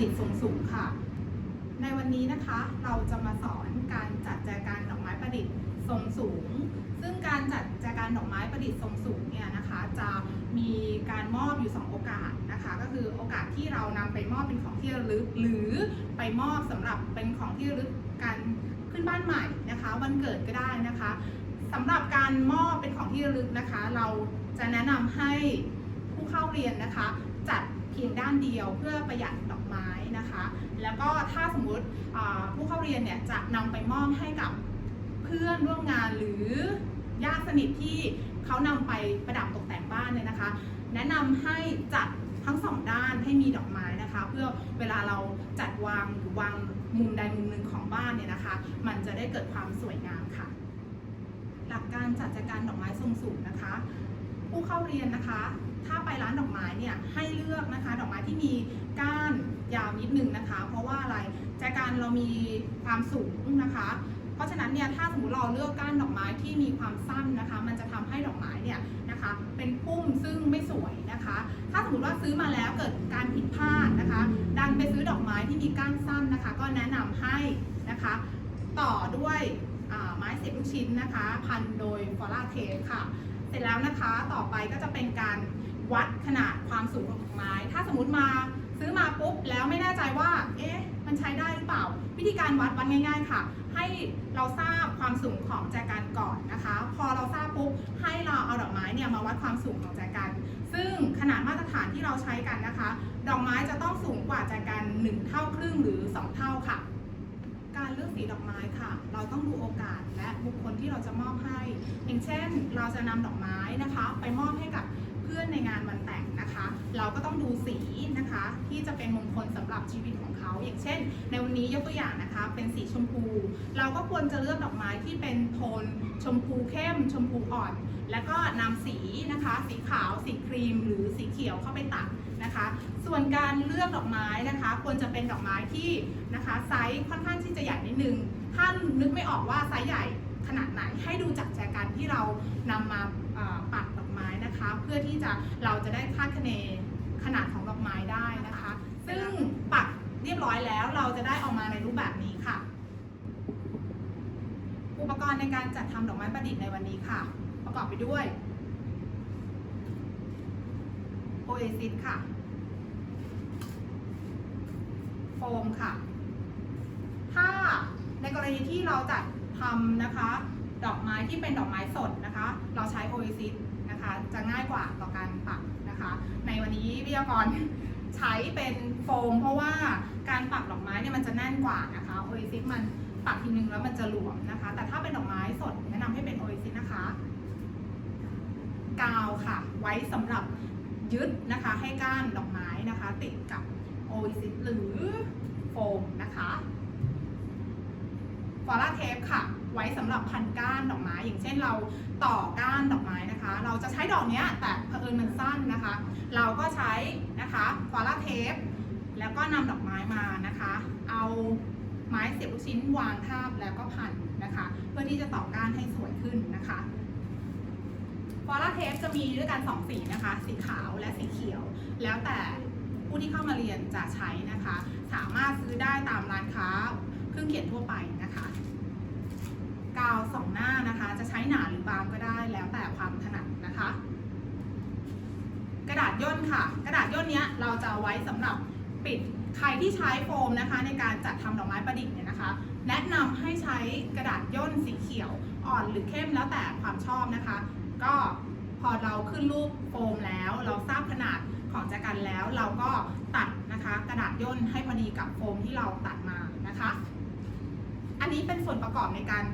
ดิษฐ์ทรงสูงค่ะ ในวันนี้นะคะเราจะมาสอนการจัดแจกันดอกไม้ประดิษฐ์ทรงสูง ซึ่งการจัดแจกันดอกไม้ประดิษฐ์ทรงสูงเนี่ยนะคะ จะมีการมอบอยู่ 2 โอกาสนะคะ ก็คือโอกาสที่เรานำไปมอบเป็นของที่ระลึก หรือไปมอบสำหรับเป็นของที่ระลึกการขึ้นบ้านใหม่นะคะ วันเกิดก็ได้นะคะสำหรับการมอบเป็นของที่ระลึกนะคะ เราจะแนะนำให้ผู้เข้าเรียนนะคะ เพียงด้านเดียวเพื่อประหยัดดอกไม้นะคะ แล้วก็ถ้าสมมุติผู้เข้าเรียนเนี่ยจะนำไปมอบให้กับเพื่อนร่วมงานหรือญาติสนิทที่เขานำไปประดับตกแต่งบ้านเนี่ยนะคะ แนะนำให้จัดทั้งสองด้านให้มีดอกไม้นะคะ เพื่อเวลาเราจัดวางหรือวางมุมใดมุมหนึ่งของบ้านเนี่ยนะคะ มันจะได้เกิดความสวยงามค่ะ หลักการจัดจัดการดอกไม้ทรงสูงนะคะ ผู้เข้าเรียนนะคะ ถ้าไปร้านดอกไม้เนี่ยให้เลือกนะคะ ดอกไม้ที่มีก้านยาวนิดนึงนะคะ เพราะว่าอะไรแจกันเรามีความสูงนะคะ เพราะฉะนั้นเนี่ยถ้าสมมติเราเลือกก้านดอกไม้ที่มีความสั้นนะคะ มันจะทำให้ดอกไม้เนี่ยนะคะ เป็นพุ่มซึ่งไม่สวยนะคะ ถ้าสมมติว่าซื้อมาแล้วเกิดการผิดพลาดนะคะ ดันไปซื้อดอกไม้ที่มีก้านสั้นนะคะ ก็แนะนำให้นะคะ ต่อด้วยไม้เสียบลูกชิ้นนะคะ พันโดยฟอร่าเทปค่ะ เสร็จแล้วนะคะต่อไปก็จะเป็นการ วัดขนาดความสูงของดอกไม้ ถ้าสมมติมาซื้อมาปุ๊บแล้วไม่แน่ใจว่า เอ๊ะ มันใช้ได้หรือเปล่า วิธีการวัดวัดง่ายๆค่ะ ให้เราทราบความสูงของแจกันก่อนนะคะ พอเราทราบปุ๊บให้เราเอาดอกไม้เนี่ยมาวัดความสูงของแจกัน ซึ่งขนาดมาตรฐานที่เราใช้กันนะคะ ดอกไม้จะต้องสูงกว่าแจกัน 1 เท่าครึ่งหรือ 2 เท่าค่ะ การเลือกสีดอกไม้ค่ะ เราต้องดูโอกาสและบุคคลที่เราจะมอบให้ อย่างเช่น เราจะนำดอกไม้นะคะ ไปมอบให้กับ พื่อนในงานวันแต่งนะคะ เราก็ต้องดูสีนะคะที่จะเป็นมงคลสำหรับชีวิตของเขา อย่างเช่น ในวันนี้ยกตัวอย่างนะคะ เป็นสีชมพู เราก็ควรจะเลือกดอกไม้ที่เป็นโทนชมพูเข้ม ชมพูอ่อน แล้วก็นำสีนะคะ สีขาว สีครีม หรือสีเขียวเข้าไปตัดนะคะ ส่วนการเลือกดอกไม้นะคะ ควรจะเป็นดอกไม้ที่นะคะไซส์ค่อนข้างที่จะใหญ่นิดนึงถ้านึกไม่ออกว่าไซส์ใหญ่ขนาดไหนให้ดูจากแจกันที่เรานำมา นะคะ เพื่อที่จะเราจะได้คาดคะเนขนาดของดอกไม้ได้นะคะ ซึ่งปักเรียบร้อยแล้วเราจะได้ออกมาในรูปแบบนี้ค่ะ อุปกรณ์ในการจัดทำดอกไม้ประดิษฐ์ในวันนี้ค่ะ ประกอบไปด้วยโอเอซิสค่ะโฟมค่ะ ถ้าในกรณีที่เราจัดทำนะคะ ดอกไม้ที่เป็นดอกไม้สดนะคะ เราใช้โอเอซิส นะคะ จะง่ายกว่าต่อการปักนะคะ ในวันนี้วิทยากรใช้เป็นโฟม เพราะว่าการปักดอกไม้เนี่ยมันจะแน่นกว่านะคะโอเอซิสมันปักทีนึงแล้วมันจะหลวมนะคะ แต่ถ้าเป็นดอกไม้สดแนะนำให้เป็นโอเอซิสนะคะ กาวค่ะ ไว้สำหรับยึดนะคะให้ก้านดอกไม้นะคะ ติดกับโอเอซิสหรือโฟมนะคะฟอร่าเทปค่ะ ไว้สำหรับพันก้านดอกไม้อย่างเช่นเรา ต่อก้านดอกไม้นะคะ เราจะใช้ดอกเนี้ยแต่เผอิญมันสั้นนะคะ เราก็ใช้นะคะฟอร่าเทปแล้วก็นำดอกไม้มานะคะ เอาไม้เสียบลูกชิ้นวางทาบแล้วก็พันนะคะ เพื่อที่จะต่อก้านให้สวยขึ้นนะคะฟอร่าเทปจะมีด้วยกัน2สีนะคะ สีขาวและสีเขียว แล้วแต่ผู้ที่เข้ามาเรียนจะใช้นะคะ สามารถซื้อได้ตามร้านค้าเครื่องเขียนทั่วไป กาวสองหน้านะคะ จะใช้หนาหรือบางก็ได้แล้วแต่ความถนัดนะคะ กระดาษย่นค่ะ กระดาษย่นเนี้ยเราจะเอาไว้สำหรับปิดใครที่ใช้โฟมนะคะ ในการจัดทำดอกไม้ประดิษฐ์เนี่ยนะคะ แนะนำให้ใช้กระดาษย่นสีเขียวอ่อนหรือเข้มแล้วแต่ความชอบนะคะ ก็พอเราขึ้นรูปโฟมแล้ว เราทราบขนาดของแจกันแล้ว เราก็ตัดนะคะ กระดาษย่นให้พอดีกับโฟมที่เราตัดมานะคะ อันนี้เป็นส่วนประกอบในการ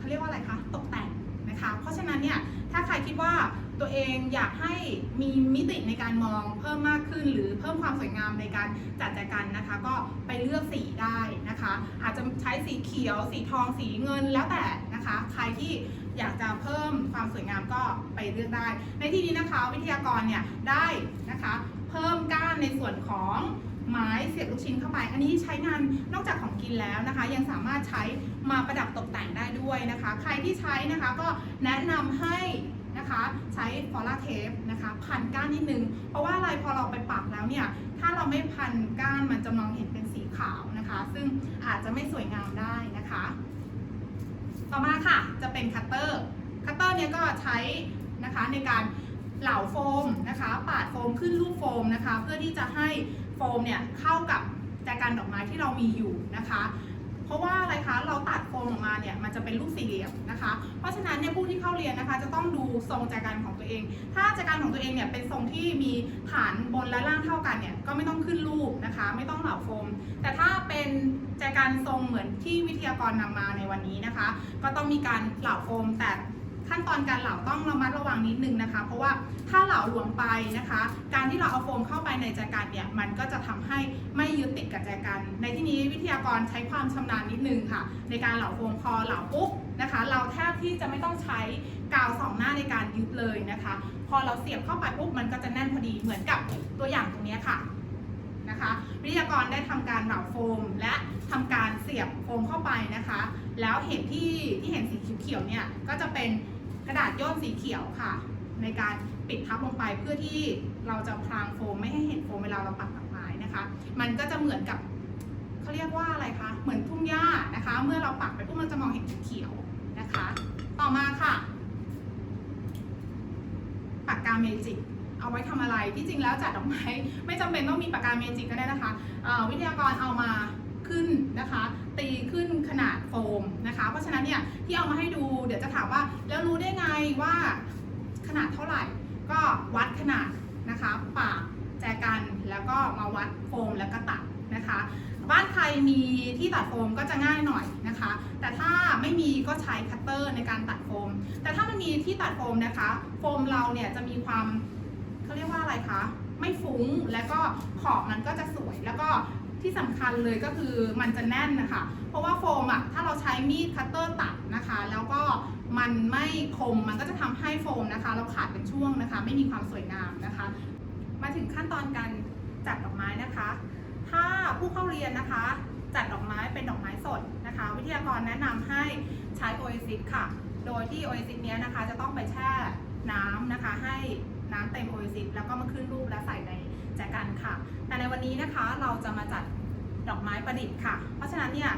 เขาเรียกว่าอะไรคะตกแต่งนะคะเพราะฉะนั้นเนี่ยถ้าใครคิดว่าตัวเองอยากให้มีมิติในการมองเพิ่มมากขึ้น หรือเพิ่มความสวยงามในการจัดแจกันนะคะ ก็ไปเลือกสีได้นะคะ อาจจะใช้สีเขียว สีทองสีเงินแล้วแต่นะคะ ใครที่อยากจะเพิ่มความสวยงามก็ไปเลือกได้ ในที่นี้นะคะวิทยากรเนี่ยได้นะคะ เพิ่มก้านในส่วนของไม้เสียบลูกชิ้นเข้าไป อันนี้ใช้งานนอกจากของกินแล้วนะคะ ยังสามารถใช้ มาประดับตกแต่งได้ด้วยนะคะ ใครที่ใช้นะคะก็แนะนำให้นะคะใช้ฟอลาเทปนะคะพันก้านนิดนึง เพราะว่าอะไรพอเราไปปักแล้วเนี่ย ถ้าเราไม่พันก้านมันจะมองเห็นเป็นสีขาวนะคะ ซึ่งอาจจะไม่สวยงามได้นะคะ ต่อมาค่ะจะเป็นคัตเตอร์คัตเตอร์เนี่ยก็ใช้นะคะในการเหลาโฟมนะคะปาดโฟมขึ้นรูปโฟมนะคะ เพื่อที่จะให้โฟมเนี่ยเข้ากับแจกันดอกไม้ที่เรามีอยู่นะคะ เพราะว่าอะไรคะเราตัดโฟมออกมาเนี่ยมันจะเป็นรูปสี่เหลี่ยมนะคะ เพราะฉะนั้นเนี่ยผู้ที่เข้าเรียนนะคะ จะต้องดูทรงจากันของตัวเอง ถ้าจากันของตัวเองเนี่ยเป็นทรงที่มีฐานบนและล่างเท่ากันเนี่ยก็ไม่ต้องขึ้นรูปนะคะ ไม่ต้องเหล่าโฟม แต่ถ้าเป็นจากันทรงเหมือนที่วิทยากรนำมาในวันนี้นะคะ ก็ต้องมีการเหล่าโฟมแต่ ขั้นตอนการเหลาต้องระมัดระวังนิดนึงนะคะ เพราะว่าถ้าเหลาหลวมไปนะคะ การที่เราเอาโฟมเข้าไปในแจกันเนี่ยมันก็จะทำให้ไม่ยึดติดกับแจกัน ในที่นี้วิทยากรใช้ความชำนาญนิดนึงค่ะ ในการเหลาโฟมพอเหลาปุ๊บนะคะ เราแทบที่จะไม่ต้องใช้กาวสองหน้าในการยึดเลยนะคะ พอเราเสียบเข้าไปปุ๊บมันก็จะแน่นพอดีเหมือนกับตัวอย่างตรงนี้ค่ะนะคะวิทยากรได้ทำการเหลาโฟมและทำการเสียบโฟมเข้าไปนะคะ แล้วเห็นที่ที่เห็นสีเขียวๆเนี่ยก็จะเป็น ระดาษย่นสีเขียวค่ะ ในการปิดทับลงไปเพื่อที่เราจะพรางโฟมไม่ให้เห็นโฟมเวลาเราปักดอกไม้นะคะ มันก็จะเหมือนกับเขาเรียกว่าอะไรคะ เหมือนทุ่งหญ้านะคะ เมื่อเราปักไปปุ๊บมันจะมองเห็นเขียวนะคะ ต่อมาค่ะ ปากกาเมจิกเอาไว้ทำอะไร ที่จริงแล้วจัดดอกไม้ไม่จำเป็นต้องมีปากกาเมจิกก็ได้นะคะวิทยากรเอามาขึ้นนะคะ ตีขึ้นขนาดโฟมนะคะ เพราะฉะนั้นเนี่ยที่เอามาให้ดูเดี๋ยวจะถามว่าแล้วรู้ได้ไงว่าขนาดเท่าไหร่ ก็วัดขนาดนะคะปากแจกันแล้วก็มาวัดโฟมแล้วก็ตัดนะคะ บ้านใครมีที่ตัดโฟมก็จะง่ายหน่อยนะคะ แต่ถ้าไม่มีก็ใช้คัตเตอร์ในการตัดโฟม แต่ถ้ามันมีที่ตัดโฟมนะคะ โฟมเราเนี่ยจะมีความเขาเรียกว่าอะไรคะไม่ฟุ้งแล้วก็ขอบมันก็จะสวยแล้วก็ ที่สำคัญเลยก็คือมันจะแน่นนะคะ เพราะว่าโฟมอะถ้าเราใช้มีดคัตเตอร์ตัดนะคะ แล้วก็มันไม่คมมันก็จะทำให้โฟมนะคะ เราขาดเป็นช่วงนะคะ ไม่มีความสวยงามนะคะ มาถึงขั้นตอนการจัดดอกไม้นะคะ ถ้าผู้เข้าเรียนนะคะ จัดดอกไม้เป็นดอกไม้สดนะคะ วิทยากรแนะนำให้ใช้โอเอซิสค่ะ โดยที่โอเอซิสเนี้ยนะคะจะต้องไปแช่น้ำนะคะ ให้น้ำเต็มโอเอซิสแล้วก็มาขึ้นรูปและใส่ใน จกันค่ะ แต่ในวันนี้นะคะเราจะมาจัดดอกไม้ประดิษฐ์ค่ะ เพราะฉะนั้นเนี่ย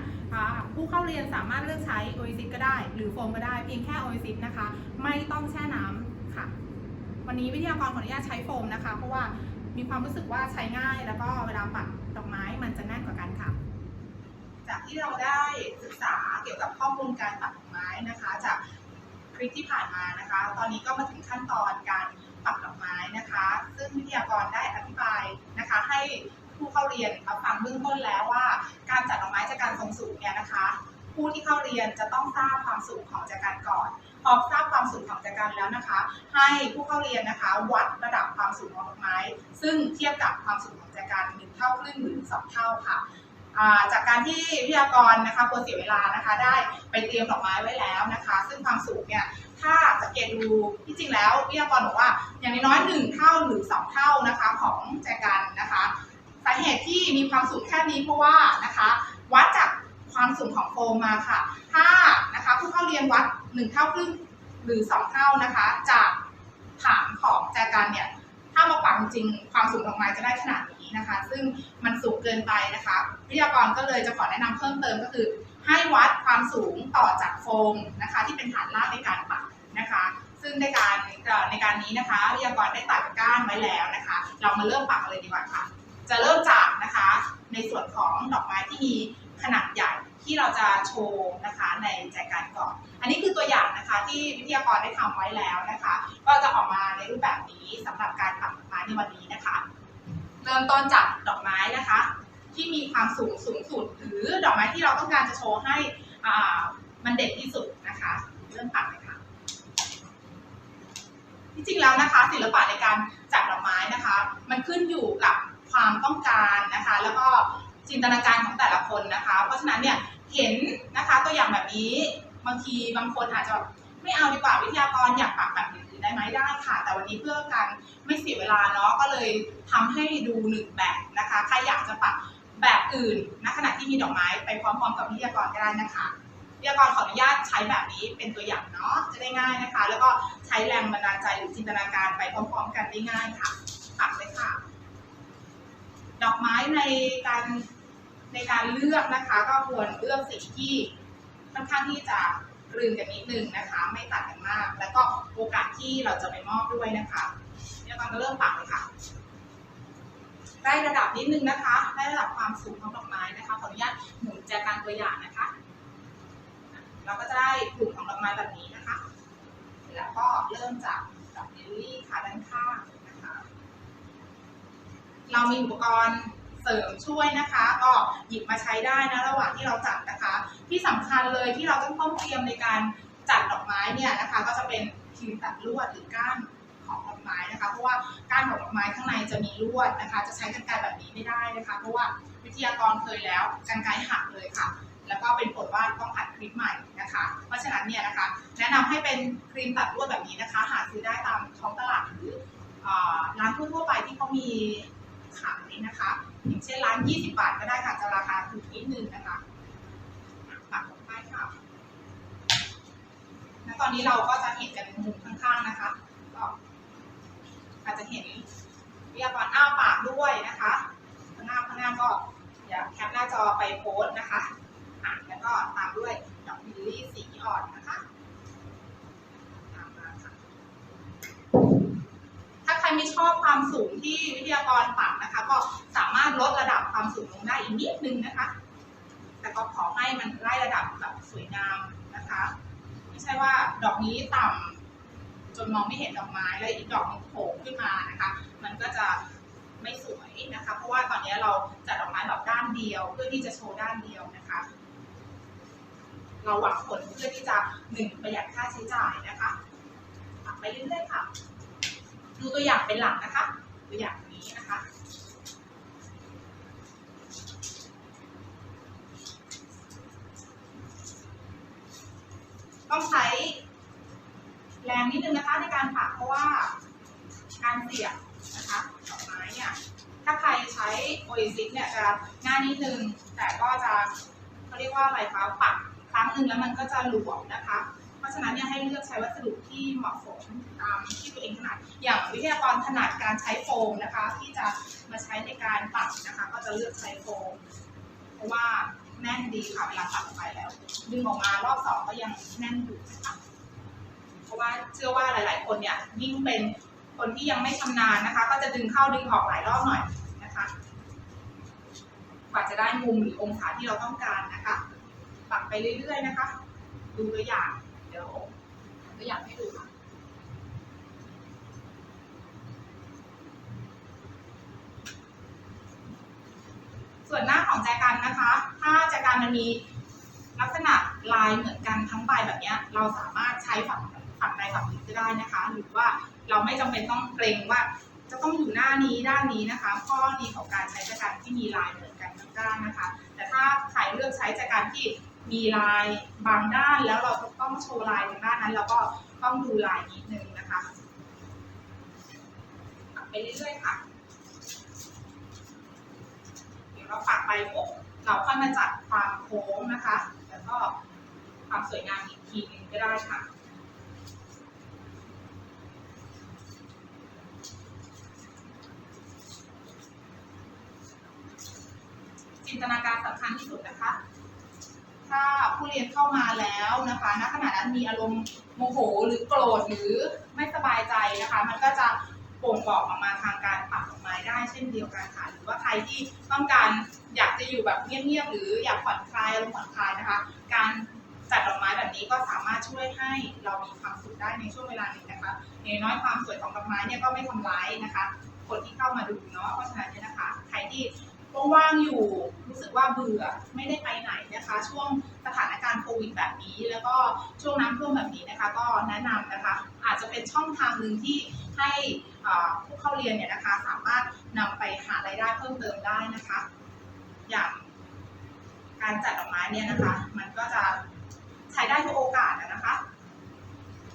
ผู้เข้าเรียนสามารถเลือกใช้โอเอซิสก็ได้ หรือโฟมก็ได้เพียงแค่โอเอซิสนะคะ ไม่ต้องแช่น้ำค่ะ วันนี้วิทยากรขออนุญาตใช้โฟมนะคะ เพราะว่ามีความรู้สึกว่าใช้ง่าย แล้วก็เวลาปักดอกไม้มันจะแน่นกว่ากันค่ะ จากที่เราได้ศึกษาเกี่ยวกับข้อมูลการปักดอกไม้นะคะ จากคลิปที่ผ่านมานะคะ ตอนนี้ก็มาถึงขั้นตอนการ ปักดอกไม้นะคะ ซึ่งวิทยากรได้อธิบายนะคะ ให้ผู้เข้าเรียนรับฟังเบื้องต้นแล้วว่า การจัดดอกไม้จากการทรงสูงเนี่ยนะคะ ผู้ที่เข้าเรียนจะต้องทราบความสูงของจักรก่อนพอทราบความสูงของจักรแล้วนะคะ ให้ผู้เข้าเรียนนะคะ วัดระดับความสูงของดอกไม้ ซึ่งเทียบกับความสูงของจักรหนึ่งเท่าครึ่งหรือสองเท่าค่ะจากการที่วิทยากรนะคะกลัวเสียเวลานะคะได้ไปเตรียมดอกไม้ไว้แล้วนะคะ ซึ่งความสูงเนี่ย ถ้าสังเกตดูที่จริงแล้ววิทยากรบอกว่า อย่างน้อยหนึ่งเท่าหรือสองเท่านะคะของแจกันนะคะสาเหตุที่มีความสูงแค่นี้เพราะว่านะคะวัดจากความสูงของโฟมมาค่ะ ถ้านะคะผู้เข้าเรียนวัดหนึ่งเท่าครึ่งหรือสองเท่านะคะจากฐานของแจกันเนี่ยถ้ามาปักจริงความสูงดอกไม้จะได้ขนาดนี้นะคะ ซึ่งมันสูงเกินไปนะคะ วิทยากรก็เลยจะขอแนะนำเพิ่มเติมก็คือ ให้วัดความสูงต่อจากโฟมนะคะ ที่เป็นฐานรากในการปัก นะคะ ซึ่งในการในการนี้นะคะวิทยากรได้ตัดก้านไว้แล้วนะคะ เรามาเริ่มปักเลยดีกว่าค่ะ จะเริ่มจากนะคะในส่วนของดอกไม้ที่มีขนาดใหญ่ที่เราจะโชว์นะคะในแจกันก่อน อันนี้คือตัวอย่างนะคะที่วิทยากรได้ทำไว้แล้วนะคะ ก็จะออกมาในรูปแบบนี้สำหรับการปักดอกไม้ในวันนี้นะคะ เริ่มต้นจากดอกไม้นะคะ ที่มีความสูงสูงสุดหรือดอกไม้ที่เราต้องการจะโชว์ให้มันเด่นที่สุดนะคะ เริ่มปักเลย ที่จริงแล้วนะคะ ศิลปะในการจัดดอกไม้นะคะ มันขึ้นอยู่กับความต้องการนะคะ แล้วก็จินตนาการของแต่ละคนนะคะ เพราะฉะนั้นเนี่ยเห็นนะคะตัวอย่างแบบนี้บางทีบางคนอาจจะไม่เอาดีกว่าวิทยากรอยากปักแบบอื่นได้ไหมได้ค่ะ แต่วันนี้เพื่อการไม่เสียเวลาเนาะก็เลยทำให้ดูหนึ่งแบบนะคะใครอยากจะปักแบบอื่นณขณะที่มีดอกไม้ไปพร้อมๆกับวิทยากรก็ได้นะคะ วิทยากรขออนุญาตใช้แบบนี้เป็นตัวอย่างเนาะจะได้ง่ายนะคะ แล้วก็ใช้แรงบันดาลใจหรือจินตนาการไปพร้อมๆ กันได้ง่ายค่ะปักเลยค่ะ ดอกไม้ในการในการเลือกนะคะ ก็ควรเลือกสีที่ค่อนข้างที่จะกลืนกันนิดนึงนะคะ ไม่ตัดกันมาก แล้วก็โอกาสที่เราจะไปมอบด้วยนะคะเดี๋ยวก่อนก็เริ่มปักเลยค่ะได้ระดับนิดนึงนะคะ ได้ระดับความสูงของดอกไม้นะคะ ขออนุญาตหมุนแจกันตัวอย่างนะคะ เราก็จะได้กลุ่มของดอกไม้แบบนี้นะคะ แล้วก็เริ่มจากดอกลิลลี่ค่ะด้านข้างนะคะ เรามีอุปกรณ์เสริมช่วยนะคะ ก็หยิบมาใช้ได้นะระหว่างที่เราจัดนะคะ ที่สำคัญเลยที่เราต้องต้องเตรียมในการจัดดอกไม้เนี่ยนะคะ ก็จะเป็นครีมตัดลวดหรือก้านของดอกไม้นะคะ เพราะว่าก้านของดอกไม้ข้างในจะมีลวดนะคะ จะใช้กรรไกรแบบนี้ไม่ได้นะคะ เพราะว่าวิทยากรเคยแล้วกรรไกรหักเลยค่ะ แล้วก็เป็นผลว่าต้องอัดคลิปใหม่นะคะ เพราะฉะนั้นเนี่ยนะคะแนะนำให้เป็นครีมตัดลวดแบบนี้นะคะ หาซื้อได้ตามท้องตลาดหรือร้านทั่วไปที่เขามีขายนะคะอย่างเช่นร้าน 20 บาทก็ได้ค่ะจะราคาถูกนิดนึงนะคะปักลงไปค่ะณตอนนี้เราก็จะเห็นกันมุมข้างๆนะคะก็อาจจะเห็นวิทยากรอ้าปากด้วยนะคะข้างหน้าข้างหน้าก็อย่าแคปหน้าจอไปโพสต์นะคะ อะแล้วก็ตามด้วยดอกลิลลี่สีอ่อนนะคะตามมาค่ะถ้าใครไม่ชอบความสูงที่วิทยากรปักนะคะ ก็สามารถลดระดับความสูงลงได้อีกนิดนึงนะคะ แต่ก็ขอให้มันไล่ระดับแบบสวยงามนะคะ ไม่ใช่ว่าดอกนี้ต่ำจนมองไม่เห็นดอกไม้แล้วอีกดอกหนึงโผล่ขึ้นมานะคะ มันก็จะไม่สวยนะคะ เพราะว่าตอนนี้เราจัดดอกไม้แบบด้านเดียว เพื่อที่จะโชว์ด้านเดียวนะคะ เราหวังผลเพื่อที่จะหนึ่งประหยัดค่าใช้จ่ายนะคะไปเรื่อยๆค่ะ ดูตัวอย่างเป็นหลักนะคะ ตัวอย่างนี้นะคะต้องใช้แรงนิดนึงนะคะในการปักเพราะว่าการเสียบนะคะดอกไม้เนี่ยถ้าใครใช้โอเอซิสเนี่ยจะง่ายนิดนึงแต่ก็จะเขาเรียกว่าอะไรคะปัก ครั้งหนึ่งแล้วมันก็จะหลวมนะคะ เพราะฉะนั้นเนี่ยให้เลือกใช้วัสดุที่เหมาะสมตามที่ตัวเองถนัด อย่างวิทยากรถนัดการใช้โฟมนะคะ ที่จะมาใช้ในการปักนะคะ ก็จะเลือกใช้โฟม เพราะว่าแน่นดีค่ะเวลาปักไปแล้ว ดึงออกมารอบสองก็ยังแน่นอยู่นะคะเพราะว่าเชื่อว่าหลาย ๆ คนเนี่ยยิ่งเป็นคนที่ยังไม่ชำนาญนะคะ ก็จะดึงเข้าดึงออกหลายรอบหน่อยนะคะ กว่าจะได้มุมหรือองศาที่เราต้องการนะคะ ปักไปเรื่อยๆนะคะ ดูตัวอย่าง เดี๋ยวตัวอย่างให้ดูค่ะส่วนหน้าของแจกันนะคะ ถ้าแจกันมันมีลักษณะลายเหมือนกันทั้งใบแบบนี้เราสามารถใช้ฝั่งฝั่งใดฝั่งหนึ่งก็ได้นะคะ หรือว่าเราไม่จำเป็นต้องเกรงว่าจะต้องอยู่หน้านี้ด้านนี้นะคะ ข้อดีของการใช้แจกันที่มีลายเหมือนกันทั้งด้านนะคะ แต่ถ้าใครเลือกใช้แจกันที่ มีลายบางด้านแล้วเราต้องโชว์ลายตรงด้านนั้นเราก็ต้องดูลายนิดนึงนะคะปักไปเรื่อยๆค่ะ เดี๋ยวเราปักไปปุ๊บเราค่อยมาจัดความโค้งนะคะ แล้วก็ความสวยงามอีกทีนึงก็ได้ค่ะจินตนาการสำคัญที่สุดนะคะ ถ้าผู้เรียนเข้ามาแล้วนะคะ ณ ขณะนั้นมีอารมณ์โมโหหรือโกรธหรือไม่สบายใจนะคะ มันก็จะบ่งบอกออกมาทางการปักดอกไม้ได้เช่นเดียวกันค่ะ หรือว่าใครที่ต้องการอยากจะอยู่แบบเงียบๆหรืออยากผ่อนคลายอารมณ์ผ่อนคลายนะคะ การจัดดอกไม้แบบนี้ก็สามารถช่วยให้เรามีความสุขได้ในช่วงเวลาหนึ่งนะคะอย่างน้อยความสวยของดอกไม้เนี่ยก็ไม่ทำร้ายนะคะ คนที่เข้ามาดูเนาะ เพราะฉะนั้นเนี่ยนะคะ ใครที่ ว่างๆอยู่รู้สึกว่าเบื่อไม่ได้ไปไหนนะคะ ช่วงสถานการณ์โควิดแบบนี้ แล้วก็ช่วงน้ำท่วมแบบนี้นะคะ ก็แนะนำนะคะ อาจจะเป็นช่องทางหนึ่งที่ให้ผู้เข้าเรียนเนี่ยนะคะ สามารถนำไปหารายได้เพิ่มเติมได้นะคะ อย่างการจัดดอกไม้เนี่ยนะคะ มันก็จะใช้ได้ทุกโอกาสนะคะ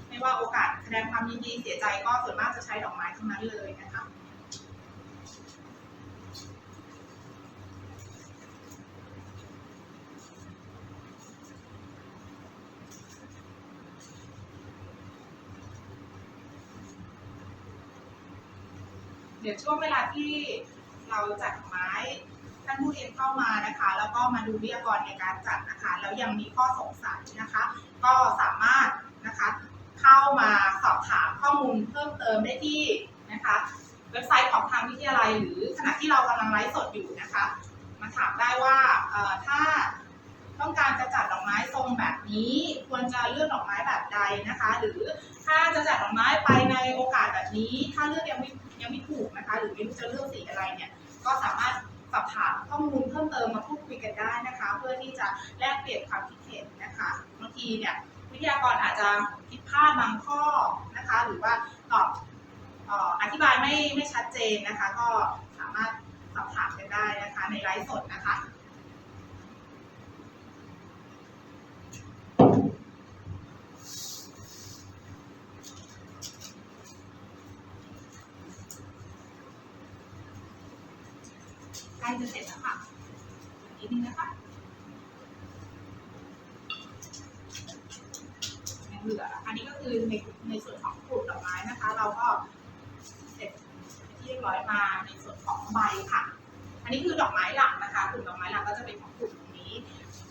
ไม่ว่าโอกาสแสดงความยินดีเสียใจก็ส่วนมากจะใช้ดอกไม้ทั้งนั้นเลยนะคะ ดี๋ยวช่วงเวลาที่เราจัดดอกไม้ท่านผู้เรียนเข้ามานะคะ แล้วก็มาดูวิทยากรในการจัดนะคะ แล้วยังมีข้อสงสัยนะคะ ก็สามารถนะคะเข้ามาสอบถามข้อมูลเพิ่มเติมได้ที่นะคะ เว็บไซต์ของทางวิทยาลัย หรือขณะที่เรากำลังไลฟ์สดอยู่นะคะ มาถามได้ว่าถ้าต้องการจะจัดดอกไม้ทรงแบบนี้ ควรจะเลือกดอกไม้แบบใดนะคะ หรือถ้าจะจัดดอกไม้ไปในโอกาสแบบนี้ ถ้าเลือกยังไม่ยังไม่ถูก นะคะ หรือไม่รู้จะเลือกสีอะไรเนี่ย ก็สามารถสอบถามข้อมูลเพิ่มเติมมาพูดคุยกันได้นะคะ เพื่อที่จะแลกเปลี่ยนความคิดเห็นนะคะบางทีเนี่ยวิทยากรอาจจะผิดพลาดบางข้อนะคะ หรือว่าตอบอธิบายไม่ไม่ชัดเจนนะคะ ก็สามารถสอบถามกันได้นะคะ ในไลฟ์สดนะคะ ล้จะเสร็จแล้วค่ะอีกนิดนึงนะคะยังเหลืออันนี้ก็คือในในส่วนของกลุ่มดอกไม้นะคะ เราก็เสร็จเป็นที่เรียบร้อยมาในส่วนของใบค่ะ อันนี้คือดอกไม้หลักนะคะกลุ่มดอกไม้หลักก็จะเป็นของกลุ่มนี้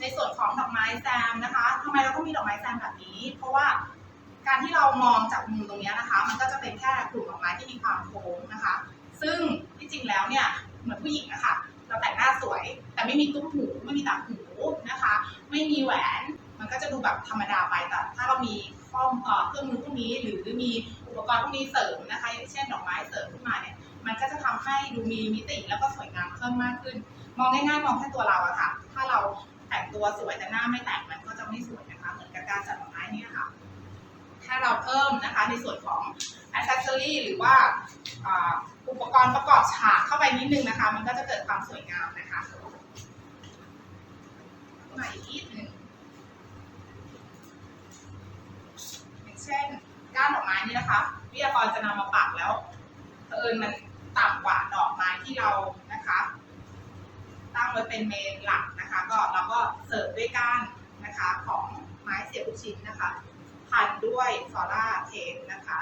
ในส่วนของดอกไม้แซมนะคะทำไมเราต้องมีดอกไม้แซมแบบนี้ เพราะว่าการที่เรามองจากมุมตรงนี้นะคะ มันก็จะเป็นแค่กลุ่มดอกไม้ที่มีความโค้งนะคะ ซึ่งที่จริงแล้วเนี่ย เหมือนผู้หญิงนะคะเราแต่งหน้าสวย แต่ไม่มีตุ้มหูไม่มีต่างหูนะคะ ไม่มีแหวน มันก็จะดูแบบธรรมดาไปแต่ถ้าเรามีข้อมเครื่องมือพวกนี้ หรือมีอุปกรณ์พวกนี้เสริมนะคะอย่างเช่นดอกไม้เสริมขึ้นมาเนี่ย มันก็จะทำให้ดูมีมิติแล้วก็สวยงามเพิ่มมากขึ้น มองง่ายๆมองแค่ตัวเราอะค่ะ ถ้าเราแต่งตัวสวยแต่หน้าไม่แต่งมันก็จะไม่สวยนะคะ เหมือนกับการจัดดอกไม้นี่ค่ะ ถ้าเราเพิ่มนะคะในส่วนของ accessory หรือว่าอุปกรณ์ประกอบฉากเข้าไปนิดนึงนะคะ มันก็จะเกิดความสวยงามนะคะมาอีกนิดนึงอย่างเช่นก้านดอกไม้นี่นะคะ วิทยากรจะนำมาปักแล้วเผอิญมันต่ำกว่าดอกไม้ที่เรานะคะตั้งไว้เป็นเมนหลักนะคะ ก็เราก็เสริมด้วยก้านนะคะของไม้เสียบลูกชิ้นนะคะ พันด้วยฟอร่าเทปนะคะ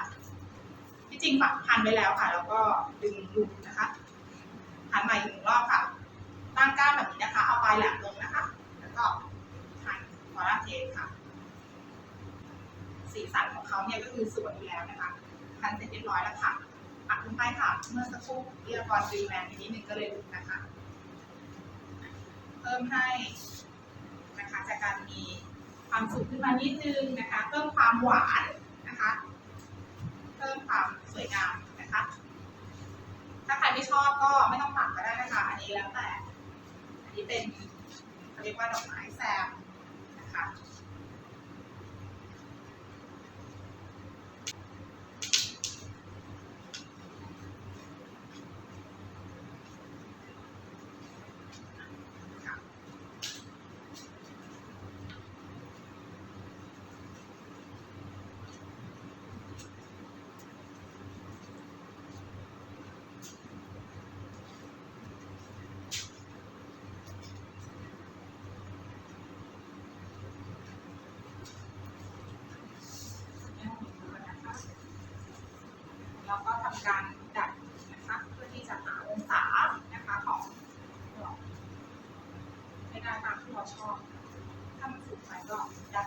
ที่จริงพันไว้แล้วค่ะ แล้วก็ดึงหลุดนะคะพันใหม่อีกหนึ่งรอบค่ะ ตั้งก้านแบบนี้นะคะ เอาปลายแหลมลงนะคะ แล้วก็พันฟอร่าเทปค่ะ สีสันของเขาเนี่ยก็คือสวยอยู่แล้วนะคะพันเสร็จเรียบร้อยแล้วค่ะปักลงไปค่ะ เมื่อสักครู่วิทยกรดึงแรงนิดนึงก็เลยหลุดนะคะ เพิ่มให้นะคะจากการมี ความสุขขึ้นมานิดนึงนะคะเพิ่มความหวานนะคะเพิ่มความสวยงามนะคะ ถ้าใครไม่ชอบก็ไม่ต้องปักก็ได้นะคะ อันนี้แล้วแต่อันนี้เป็นเขาเรียกว่าดอกไม้แซมนะคะำการดัดนะคะเพื่อที่จะหาองศานะคะของดอกให้ได้ตามที่เราชอบ ถ้ามันสูงไปก็ดัด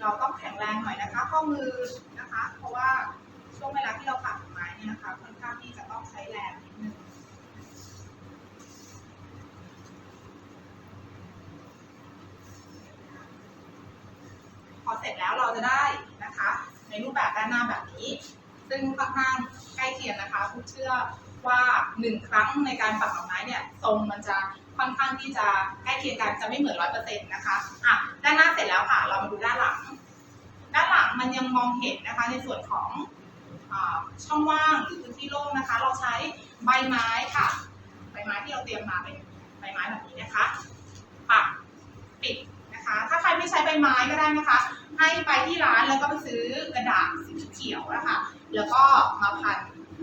เราต้องแข็งแรงหน่อยนะคะข้อมือ เสร็จแล้วเราจะได้นะคะ ในรูปแบบด้านหน้าแบบนี้ ซึ่งค่อนข้างใกล้เคียงนะคะพูดเชื่อว่าหนึ่งครั้งในการปักดอกไม้เนี่ยทรงมันจะค่อนข้างที่จะใกล้เคียงกันจะไม่เหมือนร้อยเปอร์เซ็นต์นะคะอะด้านหน้าเสร็จแล้วค่ะ เรามาดูด้านหลัง ด้านหลังมันยังมองเห็นนะคะ ในส่วนของอช่องว่างหรือพื้นที่โล่งนะคะ เราใช้ใบไม้ค่ะ ใบไม้ที่เราเตรียมมาเป็นใบไม้แบบนี้นะคะ ปักปิดนะคะ ถ้าใครไม่ใช้ใบไม้ก็ได้นะคะ ให้ไปที่ร้านแล้วก็ไปซื้อกระดาษสีเขียวนะคะ แล้วก็มาพัน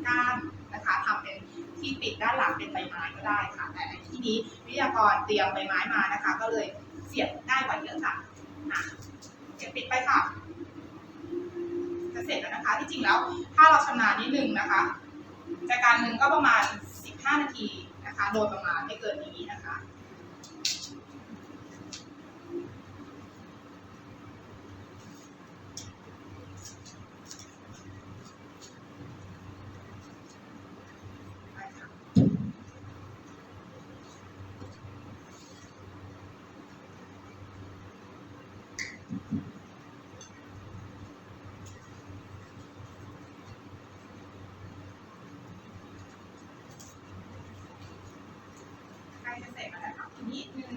ก้านนะคะทำเป็นที่ปิดด้านหลังเป็นใบไม้ก็ได้ค่ะ แต่ในที่นี้วิทยากรเตรียมใบไม้มานะคะ ก็เลยเสียบง่ายกว่าเยอะค่ะอะเก็บปิดไปค่ะจะเสร็จแล้วนะคะที่จริงแล้วถ้าเราชำนาญนิดนึงนะคะจากการหนึ่งก็ประมาณ 15 นาทีนะคะ โดยประมาณไม่เกินนี้นะคะ ไปค่ะใกล้จะเสร็จแล้วนะคะอีกนิดนึง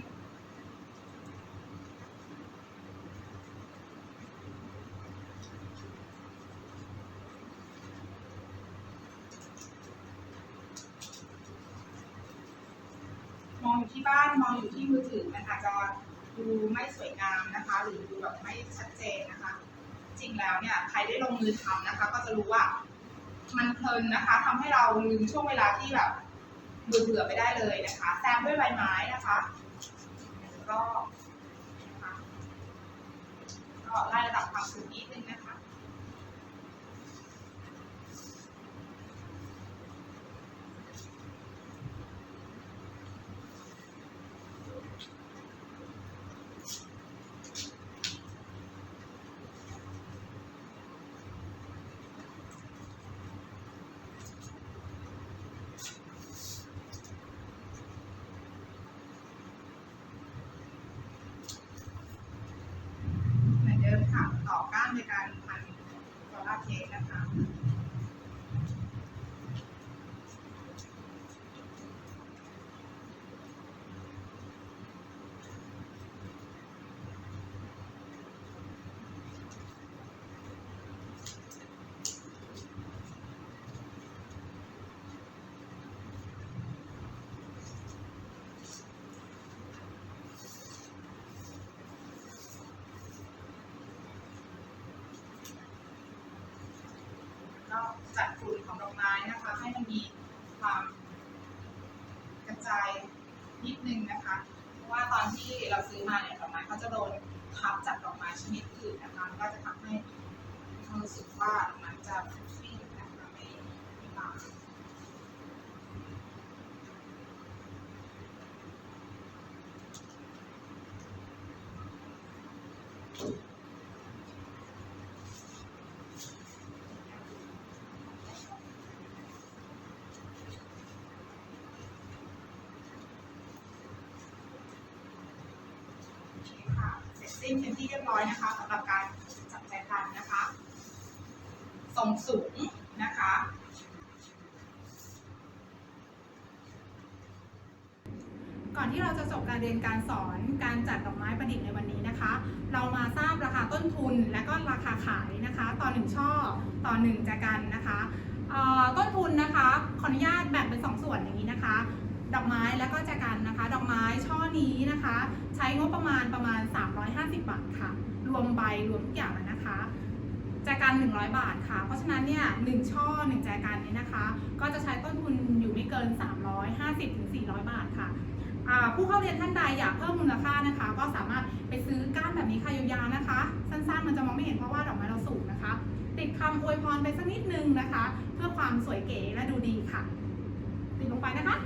มองอยู่ ที่บ้านมองอยู่ที่มือถือมันอาจจะดูไม่สวยงามนะคะ หรือดูแบบไม่ชัดเจนนะคะ จริงแล้วเนี่ยใครได้ลงมือทำนะคะ ก็จะรู้ว่ามันเพลินนะคะทำให้เราลืมช่วงเวลาที่แบบเบื่อๆไปได้เลยนะคะแซมด้วยใบไม้นะคะแล้วก็ก็ไล่ระดับความสูงนิดนึงนะคะ เหมือนเดิมค่ะต่อก้านในการพันโซลาร์เทปนะคะ ก็จัดฝุ่มของดอกไม้นะคะ ให้มันมีความกระจายนิดนึงนะคะ เพราะว่าตอนที่เราซื้อมาเนี่ยดอกไม้เขาจะโดนทับจากดอกไม้ชนิดอื่นนะคะก็จะทำให้ความรู้สึกว่ามันจะฟิ่งนะคะไม่ไม่บาง โอเคค่ะ เสิ้นเป็นที่เรียบร้อยนะคะสำหรับการจับใจพันนะคะทรงสูงนะคะ ก่อนที่เราจะจบการเรียนการสอนการจัดดอกไม้ประดิษฐ์ในวันนี้นะคะ เรามาทราบราคาต้นทุนและก็ราคาขายนะคะ ต่อหนึ่งช่อต่อหนึ่งจากกันนะคะต้นทุนนะคะขออนุญาตแบ่งเป็นสองส่วนอย่างนี้นะคะ ดอกไม้และก็แจกันนะคะ ดอกไม้ช่อนี้นะคะ ใช้งบประมาณประมาณ 350 บาทค่ะ รวมใบรวมทุกอย่างนะคะแจกัน 100 บาทค่ะ เพราะฉะนั้นเนี่ยหช่อหนึ่งแจกันนี้นะคะ ก็จะใช้ต้นทุนอยู่ไม่เกิน 350-400 บาทค่ะ ผู้เข้าเรียนท่านใดอยากเพิ่มมูลค่านะคะ ก็สามารถไปซื้อก้านแบบนี้ค่ะยาวๆนะคะ สั้นๆ มันจะมองไม่เห็นเพราะว่าดอกไม้เราสูงนะคะ ติดคำอวยพรไปสักนิดนึงนะคะ เพื่อความสวยเก๋และดูดีลงไปนะคะ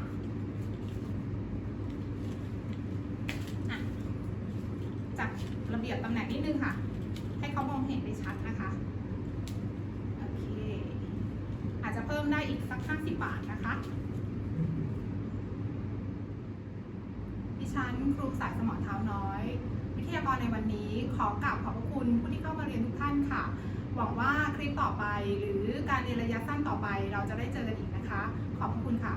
อะจัด ระเบียบตำแหน่งนิดนึงค่ะ ให้เขามองเห็นได้ชัดนะคะ โอเค อาจจะเพิ่มได้อีกสัก50บาทนะคะ ดิฉันครูสายสมอเท้าน้อย วิทยากรในวันนี้ขอกราบขอบพระคุณผู้ที่เข้ามาเรียนทุกท่านค่ะ หวังว่าคลิปต่อไปหรือการเรียนระยะสั้นต่อไป เราจะได้เจอกันอีกนะคะ ขอบพระคุณค่ะ